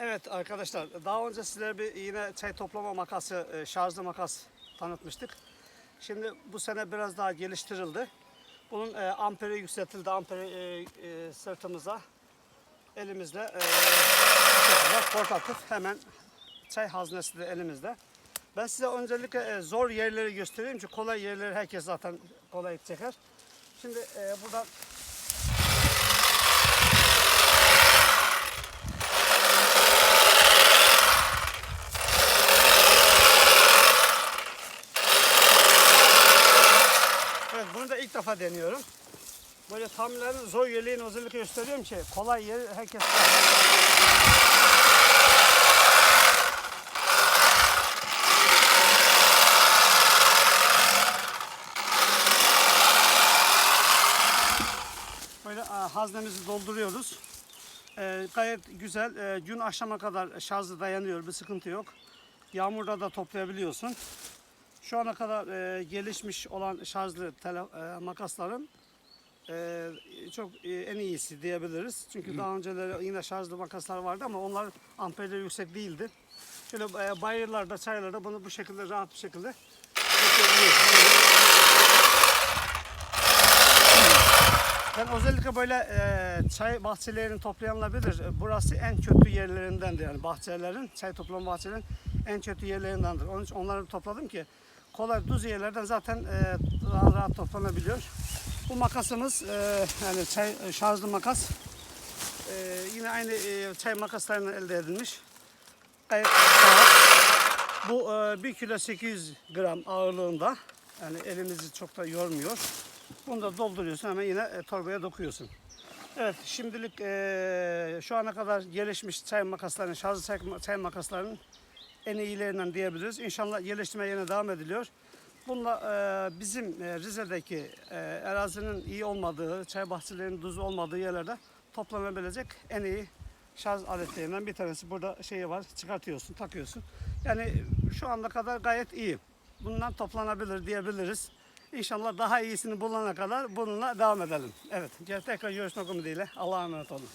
Evet arkadaşlar daha önce sizlere bir yine çay toplama makası, e, şarjlı makas tanıtmıştık. Şimdi bu sene biraz daha geliştirildi. Bunun e, amperi yükseltildi. Amperi e, e, sırtımıza elimizde e, portatif hemen çay haznesi de elimizde. Ben size öncelikle e, zor yerleri göstereyim çünkü kolay yerleri herkes zaten kolay çeker. Şimdi e, buradan Evet defa deniyorum. Böyle tamirlerin zor yerliğini özellikle gösteriyorum ki kolay yeri herkes Böyle a, haznemizi dolduruyoruz. Ee, gayet güzel. Ee, gün akşama kadar şarjı dayanıyor. Bir sıkıntı yok. Yağmurda da toplayabiliyorsun. Şu ana kadar e, gelişmiş olan şarjlı tele- e, makasların e, çok e, en iyisi diyebiliriz. Çünkü daha önceleri yine şarjlı makaslar vardı ama onlar amperleri yüksek değildi. Şöyle e, bayırlarda, çaylarda bunu bu şekilde rahat bir şekilde Ben özellikle böyle e, çay bahçelerini toplayanlar bilir. E, Burası en kötü yerlerindendir. Yani bahçelerin, çay toplama bahçelerin en kötü yerlerindendir. Onun için onları topladım ki kolay düz yerlerden zaten e, rahat rahat toplanabiliyor. Bu makasımız e, yani çay e, şarjlı makas. E, yine aynı e, çay makaslarından elde edilmiş. Gayet sağlam. Bu e, 1 kilo 800 gram ağırlığında. Yani elimizi çok da yormuyor. Bunu da dolduruyorsun hemen yine e, torbaya dokuyorsun. Evet şimdilik e, şu ana kadar gelişmiş çay makaslarının, şarjlı çay, makaslarının en iyilerinden diyebiliriz. İnşallah geliştirme yine devam ediliyor. Bununla e, bizim e, Rize'deki e, erazinin iyi olmadığı, çay bahçelerinin düz olmadığı yerlerde toplanabilecek en iyi şarj aletlerinden bir tanesi. Burada şeyi var, çıkartıyorsun, takıyorsun. Yani şu anda kadar gayet iyi. Bundan toplanabilir diyebiliriz. İnşallah daha iyisini bulana kadar bununla devam edelim. Evet, tekrar görüşmek ümidiyle. Allah'a emanet olun.